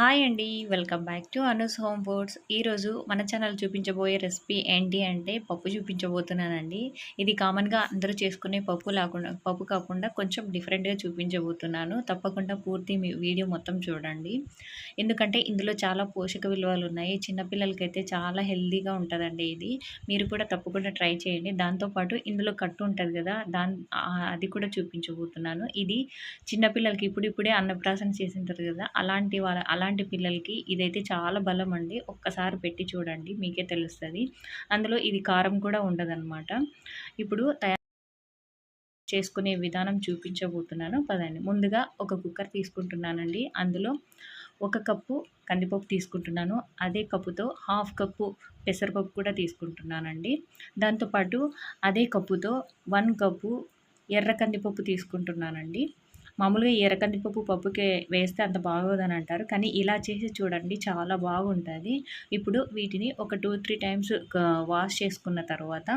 Hi అండి welcome back to Anu's home foods. ఈరోజు మన ఛానల్ చూపించబోయే రెసిపీ ఏంటి అంటే పప్పు చూపించబోతున్నానండి. ఇది కామన్గా అందరూ చేసుకునే పప్పు లేకుండా పప్పు కాకుండా కొంచెం డిఫరెంట్గా చూపించబోతున్నాను. తప్పకుండా పూర్తి మీ వీడియో మొత్తం చూడండి. ఎందుకంటే ఇందులో చాలా పోషక విలువలు ఉన్నాయి. చిన్నపిల్లలకైతే చాలా హెల్దీగా ఉంటుందండి ఇది. మీరు కూడా తప్పకుండా ట్రై చేయండి. దాంతోపాటు ఇందులో కట్టు ఉంటుంది కదా దాని అది కూడా చూపించబోతున్నాను. ఇది చిన్నపిల్లలకి ఇప్పుడిప్పుడే అన్నప్రాసన చేసింటారు కదా అలాంటి వాళ్ళ అలాంటి పిల్లలకి ఇదైతే చాలా బలం అండి ఒక్కసారి పెట్టి చూడండి మీకే తెలుస్తుంది. అందులో ఇది కారం కూడా ఉండదన్నమాట. ఇప్పుడు తయారు చేసుకునే విధానం చూపించబోతున్నాను. పదండి. ముందుగా ఒక కుక్కర్ తీసుకుంటున్నానండి. అందులో ఒక కప్పు కందిపప్పు తీసుకుంటున్నాను. అదే కప్పుతో హాఫ్ కప్పు పెసరపప్పు కూడా తీసుకుంటున్నానండి. దాంతోపాటు అదే కప్పుతో వన్ కప్పు ఎర్ర కందిపప్పు తీసుకుంటున్నానండి. మామూలుగా ఎరకందిపప్పు పప్పుకి వేస్తే అంత బాగోదని అంటారు. కానీ ఇలా చేసి చూడండి చాలా బాగుంటుంది. ఇప్పుడు వీటిని ఒక టూ త్రీ టైమ్స్ వాష్ చేసుకున్న తర్వాత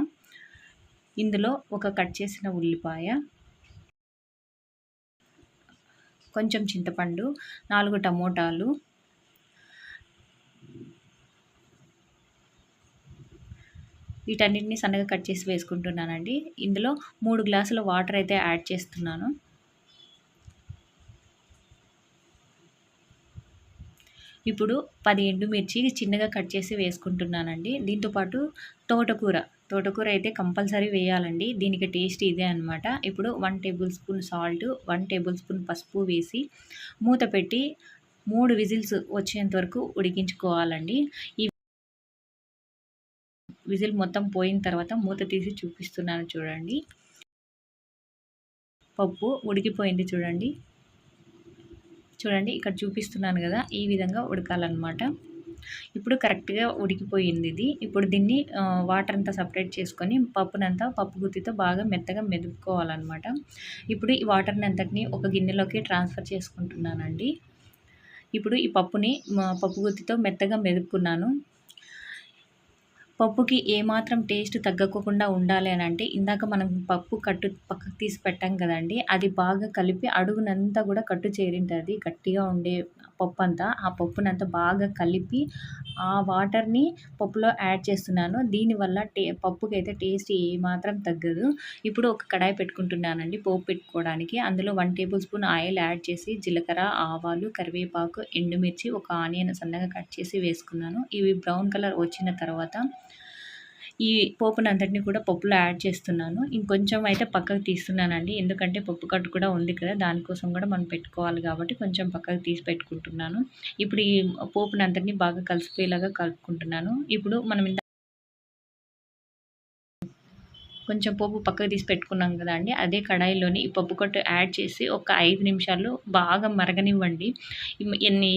ఇందులో ఒక కట్ చేసిన ఉల్లిపాయ కొంచెం చింతపండు నాలుగు టమోటాలు వీటన్నిటిని సన్నగా కట్ చేసి వేసుకుంటున్నానండి. ఇందులో మూడు గ్లాసుల వాటర్ అయితే యాడ్ చేస్తున్నాను. ఇప్పుడు పది ఎండుమిర్చి చిన్నగా కట్ చేసి వేసుకుంటున్నానండి. దీంతోపాటు తోటకూర. తోటకూర అయితే కంపల్సరీ వేయాలండి. దీనికి టేస్ట్ ఇదే అనమాట ఇప్పుడు one tablespoon salt one tablespoon పసుపు వేసి మూత పెట్టి మూడు విజిల్స్ వచ్చేంత వరకు ఉడికించుకోవాలండి. ఈ విజిల్ మొత్తం పోయిన తర్వాత మూత తీసి చూపిస్తున్నాను చూడండి. పప్పు ఉడికిపోయింది చూడండి. చూడండి ఇక్కడ చూపిస్తున్నాను కదా ఈ విధంగా ఉడకాలన్నమాట. ఇప్పుడు కరెక్ట్గా ఉడికిపోయింది ఇది. ఇప్పుడు దీన్ని వాటర్ అంతా సపరేట్ చేసుకొని పప్పునంతా పప్పు గుత్తితో బాగా మెత్తగా మెదుపుకోవాలన్నమాట. ఇప్పుడు ఈ వాటర్ని అంతటిని ఒక గిన్నెలోకి ట్రాన్స్ఫర్ చేసుకుంటున్నానండి. ఇప్పుడు ఈ పప్పుని పప్పు గుత్తితో మెత్తగా మెదుపుకున్నాను. పప్పుకి ఏమాత్రం టేస్ట్ తగ్గకుండా ఉండాలి అని అంటే ఇందాక మనం పప్పు కట్టు పక్కకు తీసి పెట్టాం కదండి అది బాగా కలిపి అడుగునంతా కూడా కట్టు చేరింటుంది. గట్టిగా ఉండే పప్పు అంతా ఆ పప్పునంతా బాగా కలిపి ఆ వాటర్ని పప్పులో యాడ్ చేస్తున్నాను. దీనివల్ల టే పప్పుకి అయితే టేస్ట్ ఏమాత్రం తగ్గదు. ఇప్పుడు ఒక కడాయి పెట్టుకుంటున్నానండి పోపు పెట్టుకోవడానికి. అందులో one tablespoon oil add చేసి జీలకర్ర ఆవాలు కరివేపాకు ఎండుమిర్చి ఒక ఆనియన్ సన్నగా కట్ చేసి వేసుకున్నాను. ఇవి బ్రౌన్ కలర్ వచ్చిన తర్వాత ఈ పోపును అంతటిని కూడా పప్పులో యాడ్ చేస్తున్నాను. ఇంకొంచెం అయితే పక్కకు తీస్తున్నానండి. ఎందుకంటే పప్పు కట్టు కూడా ఉంది కదా దానికోసం కూడా మనం పెట్టుకోవాలి కాబట్టి కొంచెం పక్కకు తీసి పెట్టుకుంటున్నాను. ఇప్పుడు ఈ పోపునంతటిని బాగా కలిసిపోయేలాగా కలుపుకుంటున్నాను. ఇప్పుడు మనం కొంచెం పోపు పక్కకు తీసి పెట్టుకున్నాం కదా అండి. అదే కడాయిలోని ఈ పప్పు కట్టు యాడ్ చేసి ఒక ఐదు నిమిషాలు బాగా మరగనివ్వండి.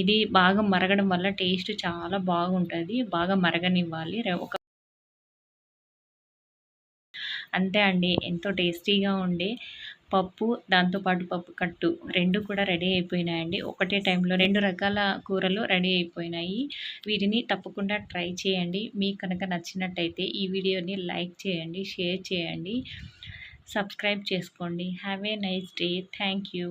ఇది బాగా మరగడం వల్ల టేస్ట్ చాలా బాగుంటుంది. బాగా మరగనివ్వాలి. ఒక అంతే అండి. ఎంతో టేస్టీగా ఉండే పప్పు దాంతోపాటు పప్పు కట్టు రెండు కూడా రెడీ అయిపోయినాయండి. ఒకటే టైంలో రెండు రకాల కూరలు రెడీ అయిపోయినాయి. వీటిని తప్పకుండా ట్రై చేయండి. మీకు కనుక నచ్చినట్టయితే ఈ వీడియోని లైక్ చేయండి షేర్ చేయండి. సబ్స్క్రైబ్ చేసుకోండి. Have a nice day. Thank you.